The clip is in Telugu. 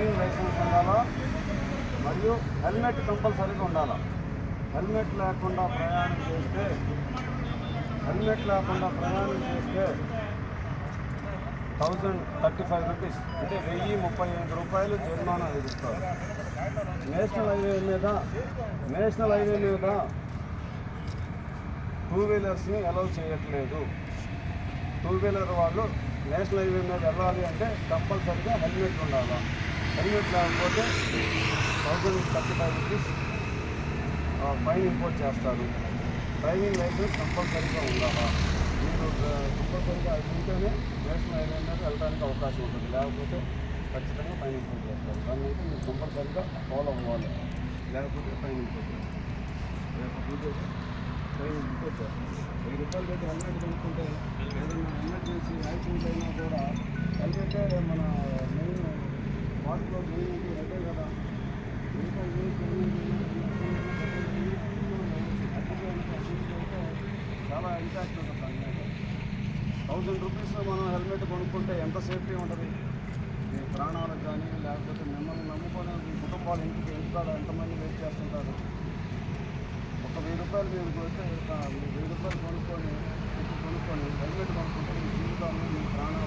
డ్రైవింగ్ లైసెన్స్ ఉండాలా? మరియు హెల్మెట్ కంపల్సరీగా ఉండాలా? హెల్మెట్ లేకుండా ప్రయాణం చేస్తే హెల్మెట్ లేకుండా ప్రయాణం చేస్తే థౌజండ్ థర్టీ ఫైవ్ రూపీస్ అంటే వెయ్యి ముప్పై ఐదు రూపాయలు జరిమానా విధిస్తారు. నేషనల్ హైవే మీద నేషనల్ హైవే మీద టూ వీలర్స్ని అలౌ చేయట్లేదు. టూ వీలర్ వాళ్ళు నేషనల్ హైవే మీద వెళ్ళాలి అంటే కంపల్సరీగా హెల్మెట్ ఉండాలి? హెల్మెట్ లేకపోతే thousand thirty five rupees fine import చేస్తారు. డ్రైవింగ్ లైసెన్స్ కంపల్సరీగా ఉండాలా? మీరు కంపల్సరీగా అది ఉంటేనే నేషనల్ హైవే మీద వెళ్ళడానికి అవకాశం ఉంటుంది. లేకపోతే ఖచ్చితంగా ఫైన్ ఇంపోర్ట్ చేస్తారు. దాన్ని అయితే మీరు కంపల్సరీగా ఫాలో అవ్వాలి. లేకపోతే ఫైన్ ఇంపోర్ట్ చేస్తారు. ఫైన్ ఇంపోర్ట్ చేస్తారు. వెయ్యి రూపాయలు పెట్టి హెల్మెట్ కొనుక్కుంటే ఏదైనా ఎమర్జెన్సీ యాక్సిడెంట్ అయినా కూడా హెల్మెట్ మన చాలా ఇంపాక్ట్ ఉంటుంది దాని మీద. థౌజండ్ రూపీస్ మనం హెల్మెట్ కొనుక్కుంటే ఎంత సేఫ్టీ ఉంటుంది? మీ ప్రాణాలకు కానీ లేకపోతే మిమ్మల్ని నమ్ముకొని మీ కుటుంబాలు ఇంటికి ఇంటికాడ ఎంతమంది వెయిట్ చేస్తుంటారు? ఒక వెయ్యి రూపాయలు మీరు కొడితే వెయ్యి రూపాయలు కొనుక్కొని కొనుక్కొని హెల్మెట్ కొనుక్కుంటే మీ జీవితాన్ని మీ ప్రాణాలు